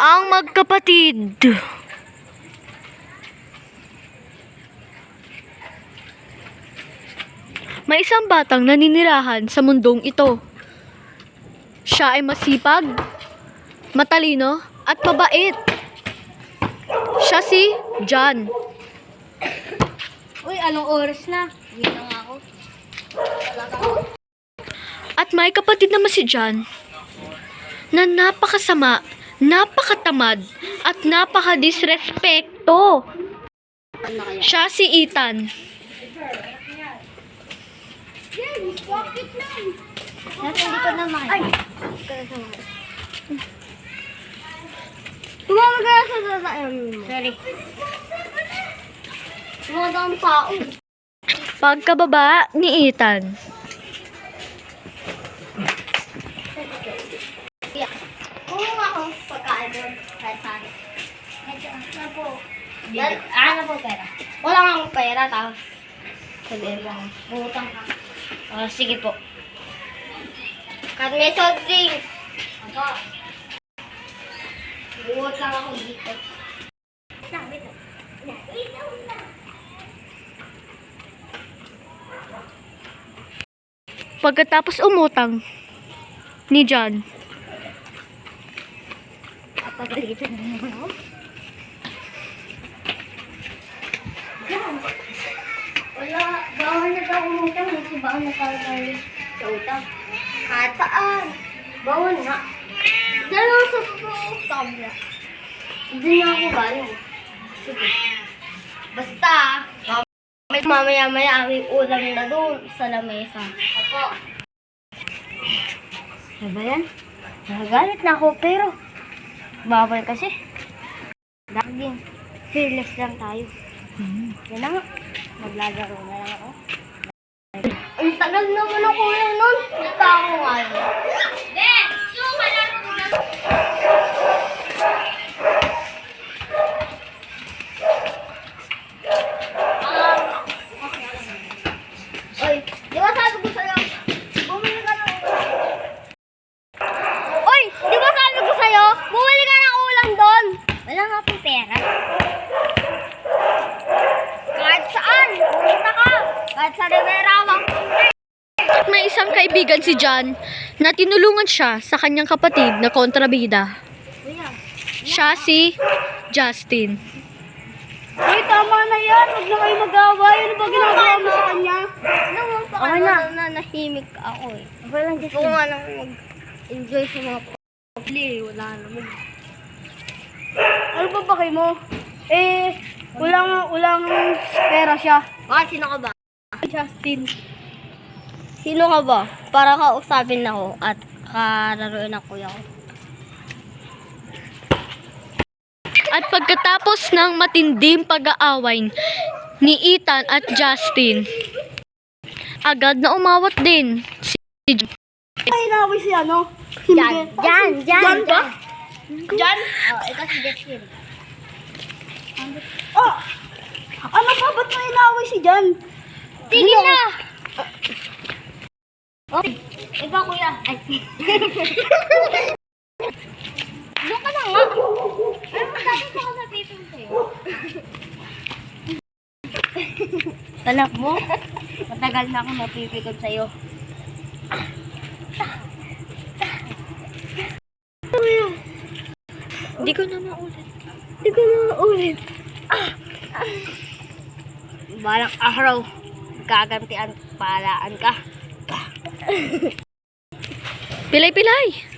Ang magkapatid. May isang batang naninirahan sa mundong ito. Siya ay masipag, matalino, at mabait. Siya si John. Uy, anong oras na? Hindi na nga ako. At may kapatid naman si John na napakasama, napakatamad, at napakadisrespekto. Siya si Ethan. Nasa likod na. Ay! Tumawag ka sa sasakyan mo. Sorry. Tumawag ang tao. Pagkababa ni Ethan, Oo nga ako. Pagkain doon. Kahit saan. Medyo, ano po? Dal- Ano po pera? Wala akong pera. Tapos, sabihin lang. Butang ka. Ah, sige po. Kahit may soft drinks. Ako. Buwot lang ako dito. Sabi ko. pagkatapos umutang ni John, Papagalitan na naman ako. Wala, bawal na daw umutang. Kasi bawal na tayo tayo sa utang. Kahit saan. Bawal nga. Dalawa sa kabila. Hindi na ako galing. Sige. Basta, may mamaya-maya may ulam na doon sa lamesa. Apo. Ano ba yan? Nagagalit na ako pero bawal kasi. Daging. Fearless lang tayo. Yan na nga. Maglalaro na lang ako. Ang tagal naman ako yun nun. Basta ako ngayon. Ben! Yung kalaro mo na. Oy, di ba sabi ko sa'yo? Bumili ka ng Oy, di ba sabi ko sa'yo? Bumili ka ng ulam doon. Wala nga pong pera. Kahit saan, pumunta ka. Kahit sa Rivera, at may isang kaibigan si John na tinulungan siya sa kanyang kapatid na kontrabida. Siya si Justin. Ay, tama na yan. Huwag na kayo mag-away. Ano ba ginagawa mo sa kanya? Pa Okay na. na. Nahimik ako eh. Okay lang, Gusto ko nga nang mag-enjoy sa mga pabli. Wala naman. Ano ba ba kayo mo? Eh, walang, walang pera siya. Bakit sino ka ba? Justin. Sino ka ba? Para kausapin ako at kararuin ang kuya ko. At pagkatapos ng matinding pag-aaway ni Ethan at Justin, agad na umawat din si John. Ay, inaway si ano? Jan, Jan, Jan. Jan ba? Jan? Oh, ito si Justin. Oh! Ano pa? Ba't mo inaway si Jan? Sige na! Oh, ikaw kuya. Ay. Doon ka na nga. Ano masabi ko ka sa titong sa'yo? Anak mo? Matagal na ako napipikot sa'yo. Hindi ko na maulit. Hindi ko na ulit. Balang araw, gagantian palaan ka. Pilay-pilay.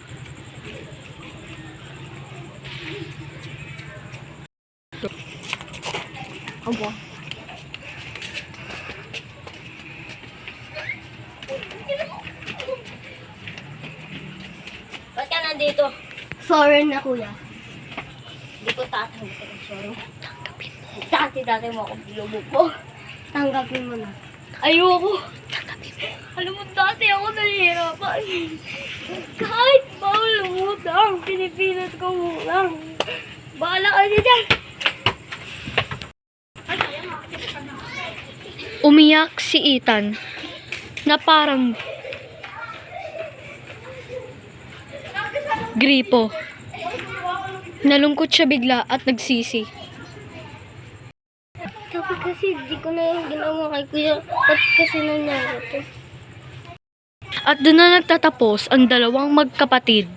Abo. Ba't ka nandito? Sorry na kuya. Hindi ko tatanggapin ang sorry. Tanggapin mo. Dati-dati mo ako bilubog mo. Tanggapin mo na. Ayoko. Tanggapin mo. Alam mo, dati ako nahihirapan. Kahit bawal umutang, pinipilit ko lang. Bahala ka niya dyan. Umiyak si Ethan na parang gripo. Nalungkot siya bigla at nagsisi. Dapat kasi di ko na yung ginawa kay kuya. Ba't kasi nangyari to? At doon na nagtatapos ang dalawang magkapatid.